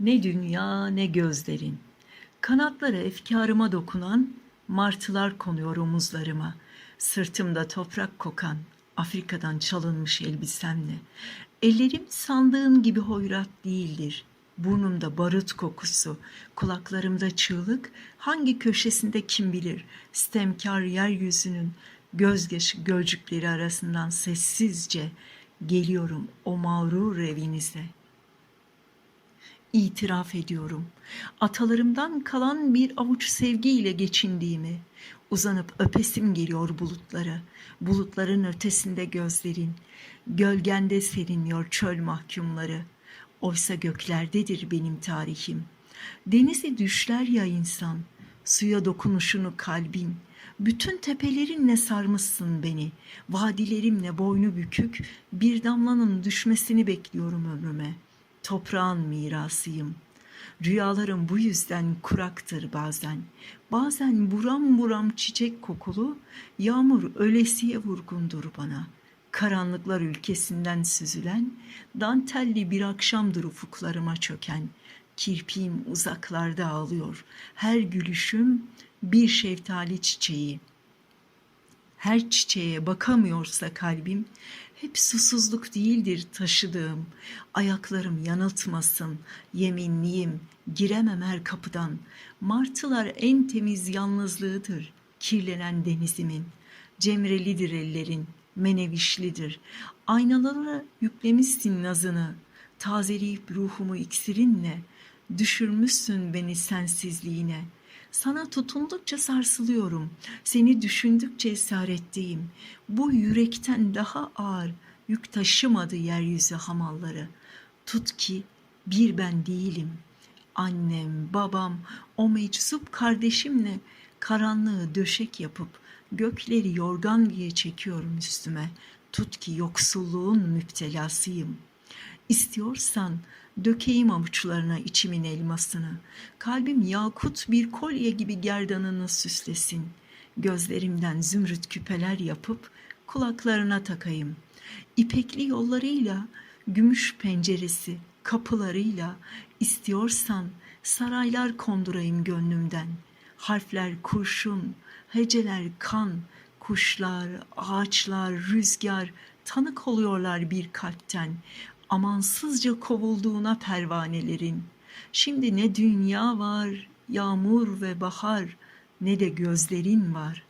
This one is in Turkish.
Ne dünya ne gözlerin. Kanatları efkarıma dokunan martılar konuyor omuzlarıma. Sırtımda toprak kokan Afrika'dan çalınmış elbisemle. Ellerim sandığın gibi hoyrat değildir. Burnumda barut kokusu, kulaklarımda çığlık, hangi köşesinde kim bilir, stemkar yeryüzünün gözyaşı gölcükleri arasından sessizce geliyorum o mağrur evinize.'' İtiraf ediyorum. Atalarımdan kalan bir avuç sevgiyle geçindiğimi, uzanıp öpesim geliyor bulutlara. Bulutların ötesinde gözlerin, gölgende serinliyor çöl mahkumları. Oysa göklerdedir benim tarihim. Denizi düşler ya insan, suya dokunuşunu kalbin, bütün tepelerinle sarmışsın beni. Vadilerimle boynu bükük bir damlanın düşmesini bekliyorum ömrüme. Toprağın mirasıyım. Rüyalarım bu yüzden kuraktır bazen. Bazen buram buram çiçek kokulu, yağmur ölesiye vurgundur bana. Karanlıklar ülkesinden süzülen, dantelli bir akşamdır ufuklarıma çöken. Kirpiğim uzaklarda ağlıyor. Her gülüşüm bir şeftali çiçeği. Her çiçeğe bakamıyorsa kalbim, hep susuzluk değildir taşıdığım. Ayaklarım yanıltmasın, yeminliyim, giremem her kapıdan. Martılar en temiz yalnızlığıdır, kirlenen denizimin. Cemrelidir ellerin, menevişlidir. Aynalara yüklemişsin nazını, tazeleyip ruhumu iksirinle, düşürmüşsün beni sensizliğine.'' Sana tutundukça sarsılıyorum. Seni düşündükçe esaretteyim. Bu yürekten daha ağır yük taşımadı yeryüzü hamalları. Tut ki bir ben değilim. Annem, babam, o meczup kardeşimle karanlığı döşek yapıp gökleri yorgan diye çekiyorum üstüme. Tut ki yoksulluğun müptelasıyım. İstiyorsan Dökeyim avuçlarına içimin elmasını. Kalbim yakut bir kolye gibi gerdanını süslesin. Gözlerimden zümrüt küpeler yapıp kulaklarına takayım. İpekli yollarıyla, gümüş penceresi, kapılarıyla istiyorsan saraylar kondurayım gönlümden. Harfler kurşun, heceler kan, kuşlar, ağaçlar, rüzgar tanık oluyorlar bir kalpten amansızca kovulduğuna pervanelerin. Şimdi ne dünya var, yağmur ve bahar, ne de gözlerin var.